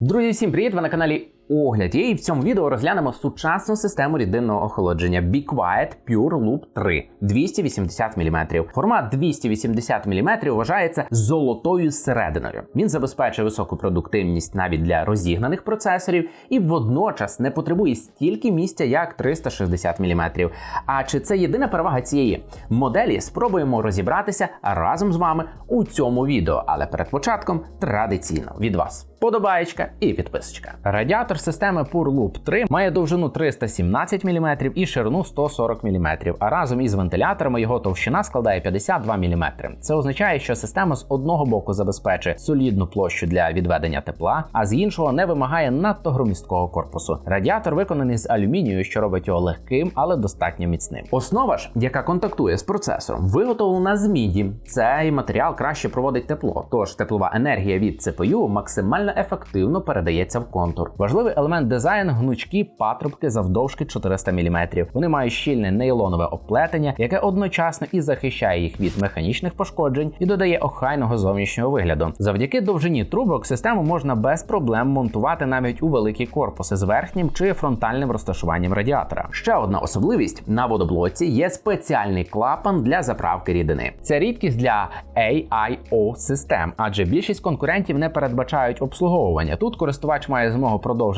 Друзі, всім привіт! Ви на каналі Огляд. І в цьому відео розглянемо сучасну систему рідинного охолодження Be Quiet Pure Loop 3 280 мм. Формат 280 мм вважається золотою серединою. Він забезпечує високу продуктивність навіть для розігнаних процесорів і водночас не потребує стільки місця, як 360 мм. А чи це єдина перевага цієї моделі? Спробуємо розібратися разом з вами у цьому відео. Але перед початком традиційно від вас подобаєчка і підписочка. Радіатор системи Pure Loop 3 має довжину 317 мм і ширину 140 мм, а разом із вентиляторами його товщина складає 52 мм. Це означає, що система з одного боку забезпечує солідну площу для відведення тепла, а з іншого не вимагає надто громісткого корпусу. Радіатор виконаний з алюмінію, що робить його легким, але достатньо міцним. Основа ж, яка контактує з процесором, виготовлена з міді. Цей матеріал краще проводить тепло, тож теплова енергія від CPU максимально ефективно передається в контур. Важливий елемент дизайну гнучкі патрубки завдовжки 400 мм. Вони мають щільне нейлонове оплетення, яке одночасно і захищає їх від механічних пошкоджень і додає охайного зовнішнього вигляду. Завдяки довжині трубок систему можна без проблем монтувати навіть у великі корпуси з верхнім чи фронтальним розташуванням радіатора. Ще одна особливість на водоблоці є спеціальний клапан для заправки рідини. Це рідкість для AIO систем, адже більшість конкурентів не передбачають обслуговування. Тут користувач має змогу продовжити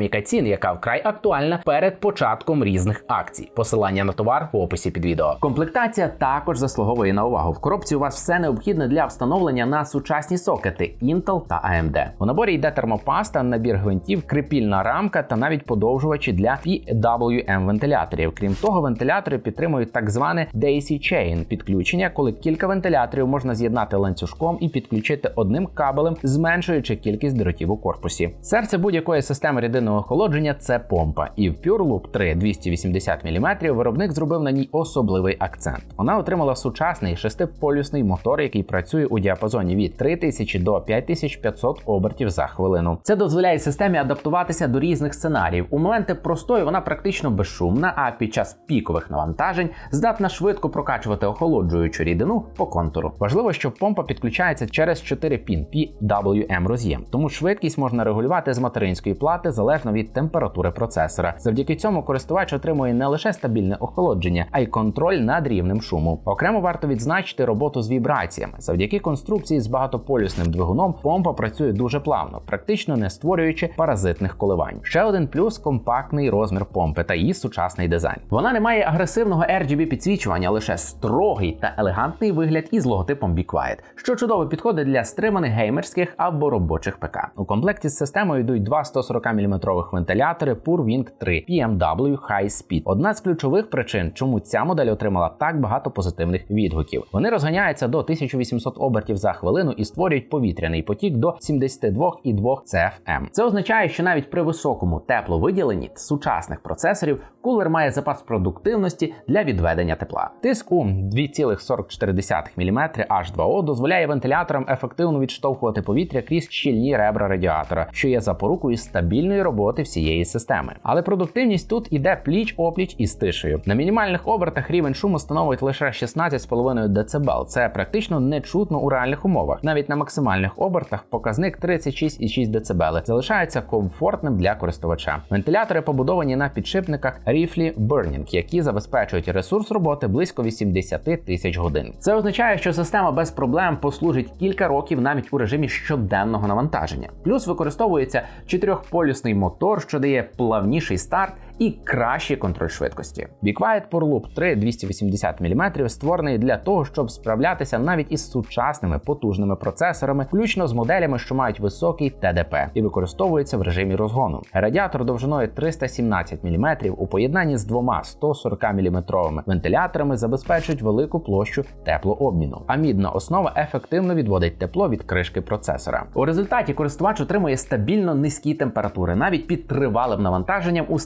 цін, яка вкрай актуальна перед початком різних акцій. Посилання на товар в описі під відео. Комплектація також заслуговує на увагу. В коробці у вас все необхідне для встановлення на сучасні сокети Intel та AMD. У наборі йде термопаста, набір гвинтів, крепільна рамка та навіть подовжувачі для PWM вентиляторів. Крім того, вентилятори підтримують так зване Daisy Chain підключення, коли кілька вентиляторів можна з'єднати ланцюжком і підключити одним кабелем, зменшуючи кількість дротів у корпусі. Серце будь-якої системи рідинного охолодження це помпа, і в PureLoop 3 280 мм виробник зробив на ній особливий акцент. Вона отримала сучасний шестиполюсний мотор, який працює у діапазоні від 3000 до 5500 обертів за хвилину. Це дозволяє системі адаптуватися до різних сценаріїв. У моменти простою вона практично безшумна, а під час пікових навантажень здатна швидко прокачувати охолоджуючу рідину по контуру. Важливо, що помпа підключається через 4 пін PWM роз'єм, тому швидкість можна регулювати з материнської плати залежно від температури процесора. Завдяки цьому користувач отримує не лише стабільне охолодження, а й контроль над рівнем шуму. Окремо варто відзначити роботу з вібраціями. Завдяки конструкції з багатополюсним двигуном помпа працює дуже плавно, практично не створюючи паразитних коливань. Ще один плюс компактний розмір помпи та її сучасний дизайн. Вона не має агресивного RGB підсвічування, лише строгий та елегантний вигляд із логотипом Be Quiet, що чудово підходить для стриманих геймерських або робочих ПК. У комплекті з системою йдуть два 140 мм вентилятори PureWing 3 PMW High Speed. Одна з ключових причин, чому ця модель отримала так багато позитивних відгуків. Вони розганяються до 1800 обертів за хвилину і створюють повітряний потік до 72,2 CFM. Це означає, що навіть при високому тепловиділенні сучасних процесорів кулер має запас продуктивності для відведення тепла. Тиск у 2,44 мм H2O дозволяє вентиляторам ефективно відштовхувати повітря крізь щільні ребра радіатора, що є запорукою стабільної роботи всієї системи. Але продуктивність тут іде пліч опліч із тишею. На мінімальних обертах рівень шуму становить лише 16,5 дБ. Це практично не чутно у реальних умовах. Навіть на максимальних обертах показник 36,6 дБ залишається комфортним для користувача. Вентилятори побудовані на підшипниках Rifley Burning, які забезпечують ресурс роботи близько 80 тисяч годин. Це означає, що система без проблем послужить кілька років навіть у режимі щоденного навантаження. Плюс використовується чотирьохполюсний мотор, що дає плавніший старт і кращий контроль швидкості. BeQuiet PureLoop 3 280 мм створений для того, щоб справлятися навіть із сучасними потужними процесорами, включно з моделями, що мають високий ТДП, і використовується в режимі розгону. Радіатор довжиною 317 мм у поєднанні з двома 140 мм вентиляторами забезпечують велику площу теплообміну. А мідна основа ефективно відводить тепло від кришки процесора. У результаті користувач отримує стабільно низькі температури, навіть під тривалим навантаженням у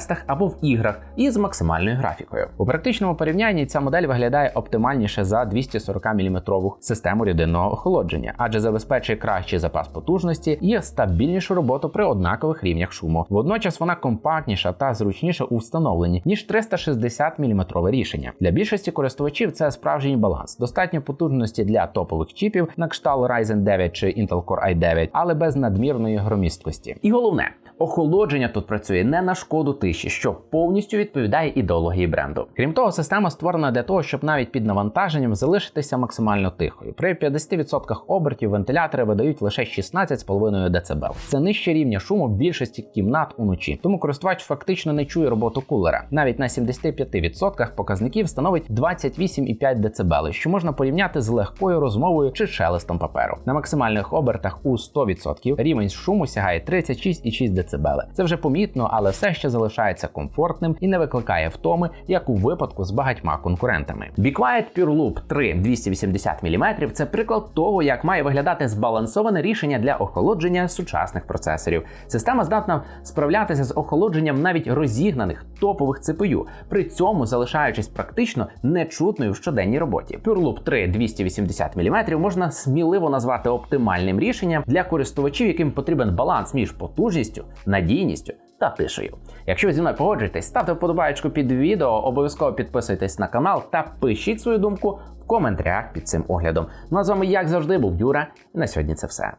стрес-тестах або в іграх із максимальною графікою. У практичному порівнянні ця модель виглядає оптимальніше за 240 мм систему рідинного охолодження, адже забезпечує кращий запас потужності і стабільнішу роботу при однакових рівнях шуму. Водночас вона компактніша та зручніша у встановленні ніж 360 мм рішення. Для більшості користувачів це справжній баланс. Достатньо потужності для топових чіпів на кшталт Ryzen 9 чи Intel Core i9, але без надмірної громісткості. І головне. Охолодження тут працює не на шкоду тиші, що повністю відповідає ідеології бренду. Крім того, система створена для того, щоб навіть під навантаженням залишитися максимально тихою. При 50% обертів вентилятори видають лише 16,5 дБ. Це нижче рівня шуму більшості кімнат уночі. Тому користувач фактично не чує роботу кулера. Навіть на 75% показників становить 28,5 дБ, що можна порівняти з легкою розмовою чи шелестом паперу. На максимальних обертах у 100% рівень шуму сягає 36,6 дБ. Це вже помітно, але все ще залишається комфортним і не викликає втоми, як у випадку з багатьма конкурентами. BeQuiet PureLoop 3 280 мм – це приклад того, як має виглядати збалансоване рішення для охолодження сучасних процесорів. Система здатна справлятися з охолодженням навіть розігнаних топових CPU, при цьому залишаючись практично нечутною в щоденній роботі. PureLoop 3 280 мм можна сміливо назвати оптимальним рішенням для користувачів, яким потрібен баланс між потужністю, надійністю. Та тишею. Якщо зі мною погоджуєтесь, ставте вподобайку під відео, обов'язково підписуйтесь на канал та пишіть свою думку в коментарях під цим оглядом. Ну а з вами, як завжди, був Юра, і на сьогодні це все.